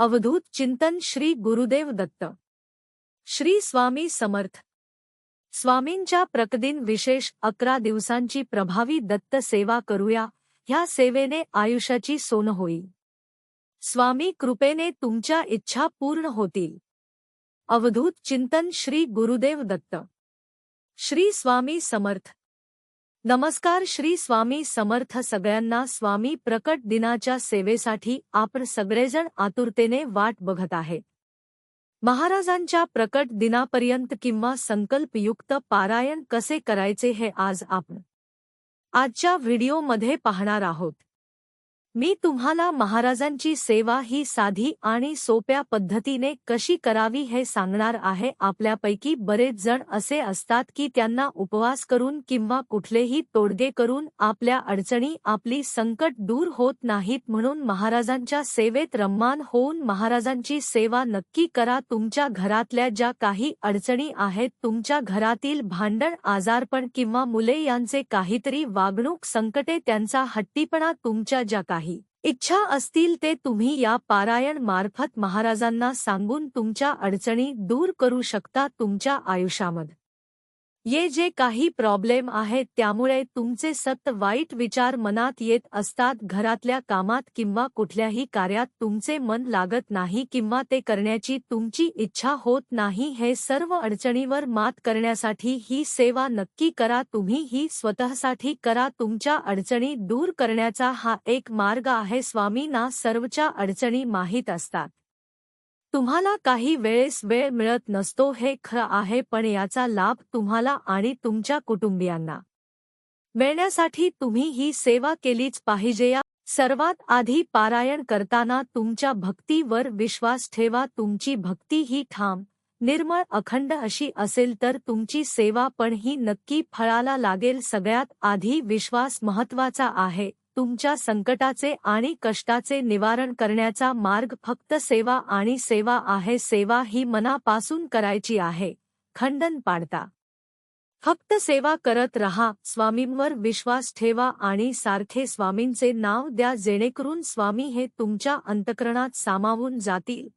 अवधूत चिंतन श्री गुरुदेव दत्त. श्री स्वामी समर्थ. स्वामींच्या प्रकदिन विशेष अकरा दिवसांची प्रभावी दत्त सेवा करूया ह्या सेवेने आयुष्याची सोन होईल स्वामी कृपेने तुमच्या इच्छा पूर्ण होतील. अवधूत चिंतन श्री गुरुदेव दत्त. श्री स्वामी समर्थ. नमस्कार श्री स्वामी समर्थ सगळ्यांना स्वामी प्रकट दिनाच्या सेवेसाठी आपण सगळेजण आतुरतेने वाट बघत आहे. महाराजांच्या प्रकट दिनापर्यंत किंवा संकल्पयुक्त पारायण कसे करायचे हे आज आपण आजच्या व्हिडिओमध्ये पाहणार आहोत. मी तुम्हाला महाराजांची सेवा ही साधी आणि सोप्या पद्धतीने कशी करावी हे सांगणार आहे. आपल्यापैकी बरेच जण असे असतात की त्यांना उपवास करून किंवा कुठलेही तोडगे करून आपल्या अडचणी आपली संकट दूर होत नाहीत म्हणून महाराजांच्या सेवेत रम्मान होऊन महाराजांची सेवा नक्की करा. तुमच्या घरातल्या ज्या काही अडचणी आहेत तुमच्या घरातील भांडण आजारपण किंवा मुले यांचे काहीतरी वागणूक संकटे त्यांचा हट्टीपणा तुमच्या ज्या काही इच्छा असतील ते तुम्ही या पारायण मार्फत महाराजांना सांगून तुमच्या अडचणी दूर करू शकता तुमच्या आयुष्यामध्ये. ये जे काही प्रॉब्लेम आहेत त्यामुळे तुमचे सत वाईट विचार मनात येत असतात घरातल्या कामात किंवा कुठल्याही कार्यात तुमचे मन लागत नाही किंवा ते करण्याची तुमची इच्छा होत नाही हे सर्व अडचणीवर मात करण्यासाठी ही सेवा नक्की करा तुम्ही ही स्वतःसाठी करा तुमच्या अडचणी दूर करण्याचा हा एक मार्ग आहे स्वामींना सर्वच्या अडचणी माहीत असतात. तुम्हाला काही वेळेस वेळ मिळत नसतो हे खरं आहे पण याचा लाभ तुम्हाला आणि तुमच्या कुटुंबियांना. मिळण्यासाठी तुम्ही ही सेवा केलीच पाहिजे या. सर्वात आधी पारायण करताना तुमच्या भक्तीवर विश्वास ठेवा. तुमची भक्ती ही ठाम निर्मळ अखंड अशी असेल तर तुमची सेवा पण ही नक्की फळाला लागेल. सगळ्यात आधी विश्वास महत्त्वाचा आहे. तुमच्या संकटाचे आणि कष्टाचे निवारण करण्याचा मार्ग फक्त सेवा आणि सेवा आहे. सेवा ही मनापासून करायची आहे. खंडन पाडता. फक्त सेवा करत रहा. स्वामींवर विश्वास ठेवा आणि सारखे स्वामींचे नाव द्या जेणेकरून स्वामी हे तुमच्या अंतकरणात सामावून जातील.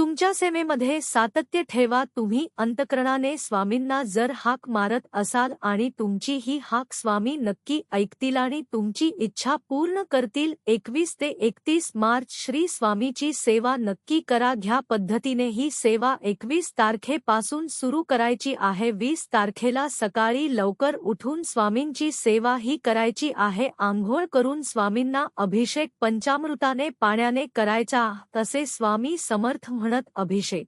तुमच्या सेवेमध्ये सातत्य ठेवा तुम्ही अंतकरणाने स्वामींना जर हाक मारत असाल आणि तुमची ही हाक स्वामी नक्की ऐकतील आणि तुमची इच्छा पूर्ण करतील एकवीस ते एकतीस मार्च श्री स्वामीची सेवा नक्की करा. घ्या पद्धतीने ही सेवा एकवीस तारखेपासून सुरू करायची आहे. वीस तारखेला सकाळी लवकर उठून स्वामींची सेवा ही करायची आहे. आंघोळ करून स्वामींना अभिषेक पंचामृताने पाण्याने करायचा. तसे स्वामी समर्थ म्हणत अभिषेक.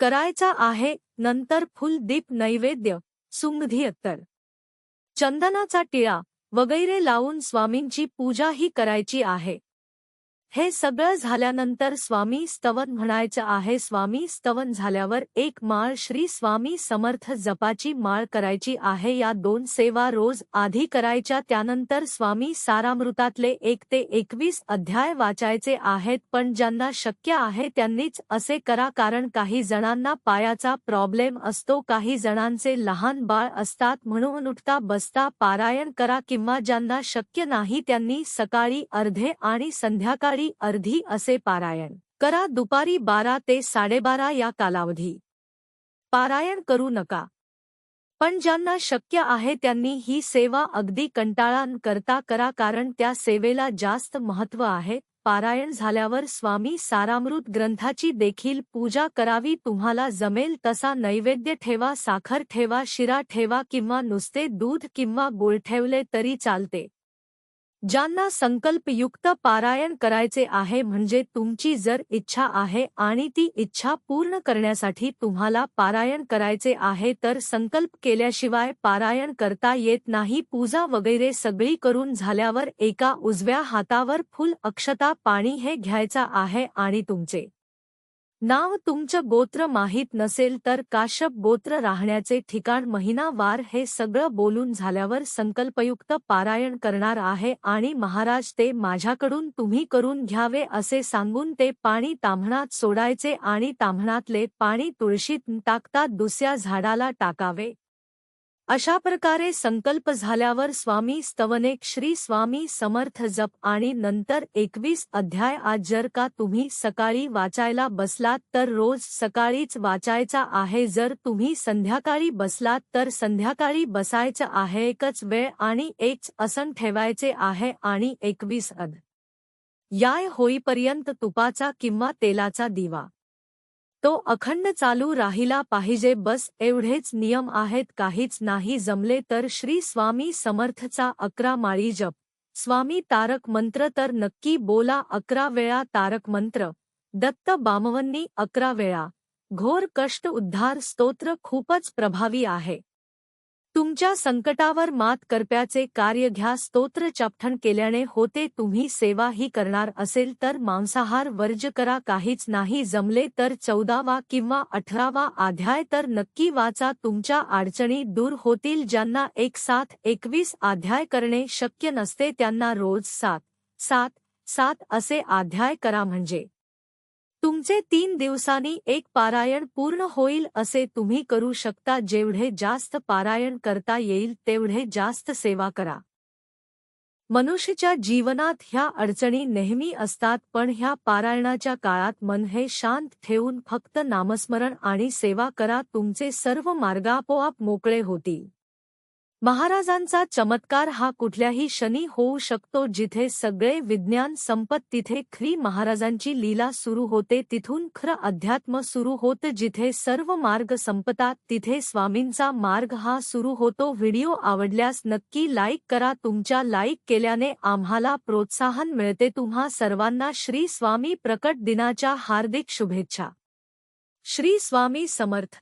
करायचा आहे नंतर फुलदीप नैवेद्य सुंगधी अत्तर चंदनाचा टिळा वगैरे लावून स्वामींची पूजाही करायची आहे. हे सगळं झाल्यानंतर स्वामी स्तवन म्हणायचं आहे स्वामी स्तवन झाल्यावर एक माळ श्री स्वामी समर्थ जपाची माळ करायची आहे या दोन सेवा रोज आधी करायच्या त्यानंतर स्वामी सारामृतातले एक ते एकवीस अध्याय वाचायचे आहेत पण ज्यांना शक्य आहे त्यांनीच असे करा कारण काही जणांना पायाचा प्रॉब्लेम असतो काही जणांचे लहान बाळ असतात म्हणून उठता बसता पारायण करा किंवा ज्यांना शक्य नाही त्यांनी सकाळी अर्धे आणि संध्याकाळी सकाळी अर्धी असे पारायण. करा दुपारी बारा ते साडेबारा या कालावधी. पारायण करू नका. पण ज्यांना शक्य आहे त्यांनी ही सेवा अगदी कंटाळान करता करा कारण त्या सेवेला जास्त महत्त्व आहे. पारायण झाल्यावर स्वामी सारामृत ग्रंथाची देखील पूजा करावी. तुम्हाला जमेल तसा नैवेद्य ठेवा साखर ठेवा शिरा ठेवा किंवा नुसते दूध किंवा गुळ ठेवले तरी चालते. ज्यांना संकल्पयुक्त पारायण करायचे आहे म्हणजे तुमची जर इच्छा आहे आणि ती इच्छा पूर्ण करण्यासाठी तुम्हाला पारायण करायचे आहे तर संकल्प केल्याशिवाय पारायण करता येत नाही. पूजा वगैरे सगळी करून झाल्यावर एका उजव्या हातावर फुल अक्षता पाणी हे घ्यायचा आहे आणि तुमचे नाव तुमचं गोत्र माहीत नसेल तर काश्यप गोत्र राहण्याचे ठिकाण महिनावार हे सगळं बोलून झाल्यावर संकल्पयुक्त पारायण करणार आहे आणि महाराज ते माझ्याकडून तुम्ही करून घ्यावे असे सांगून ते पाणी ताम्हणात सोडायचे आणि ताम्हणातले पाणी तुळशीत टाकता दुसऱ्या झाडाला टाकावे. अशा प्रकारे संकल्प झाल्यावर स्वामी स्तवनेक श्री स्वामी समर्थ जप आणि नंतर एकवीस अध्याय आज जर का तुम्ही सकाळी वाचायला बसलात तर रोज सकाळीच वाचायचा आहे. जर तुम्ही संध्याकाळी बसलात तर संध्याकाळी बसायचं आहे. एकच वेळ आणि एकच आसन ठेवायचे आहे आणि एकवीस अध याय होईपर्यंत तुपाचा किंवा तेलाचा दिवा. तो अखंड चालू राहिला पाहिजे. बस एवढेच नियम आहेत. काहीच नाही जमले तर श्री स्वामी समर्थचा अकरा माळी जप. स्वामी तारक मंत्र तर नक्की बोला. अकरा वेळा तारक मंत्र. दत्त बामवन्नी अकरा वेळा. घोर कष्ट उद्धार स्तोत्र खूपच प्रभावी आहे. तुमच्या संकटावर मात करप्याचे कार्य घ्या स्तोत्र चापठण केल्याने होते तुम्ही सेवा ही करणार असेल तर मांसाहार वर्ज करा काहीच नाही जमले तर चौदावा किंवा अठरावा अध्याय तर नक्की वाचा तुमच्या अडचणी दूर होतील ज्यांना एक साथ एकवीस अध्याय करणे शक्य नसते त्यांना रोज सात सात सात असे अध्याय करा म्हणजे तुमचे तीन दिवसांनी एक पारायण पूर्ण होईल असे तुम्ही करू शकता जेवढे जास्त पारायण करता येईल तेवढे जास्त सेवा करा. मनुष्याच्या जीवनात ह्या अडचणी नेहमी असतात पण ह्या पारायणाच्या काळात मन हे शांत ठेवून फक्त नामस्मरण आणि सेवा करा तुमचे सर्व मार्ग आपोआप मोकळे होतील. महाराजांचा चमत्कार हा कुठल्याही शनी होऊ शकतो जिथे सगळे विज्ञान संपत तिथे खरी महाराजांची लीला सुरू होते तिथून खरं अध्यात्म सुरू होतं जिथे सर्व मार्ग संपतात तिथे स्वामींचा मार्ग हा सुरू होतो. व्हिडिओ आवडल्यास नक्की लाईक करा. तुमच्या लाईक केल्याने आम्हाला प्रोत्साहन मिळते. तुम्हा सर्वांना श्री स्वामी प्रकट दिनाच्या हार्दिक शुभेच्छा. श्री स्वामी समर्थ.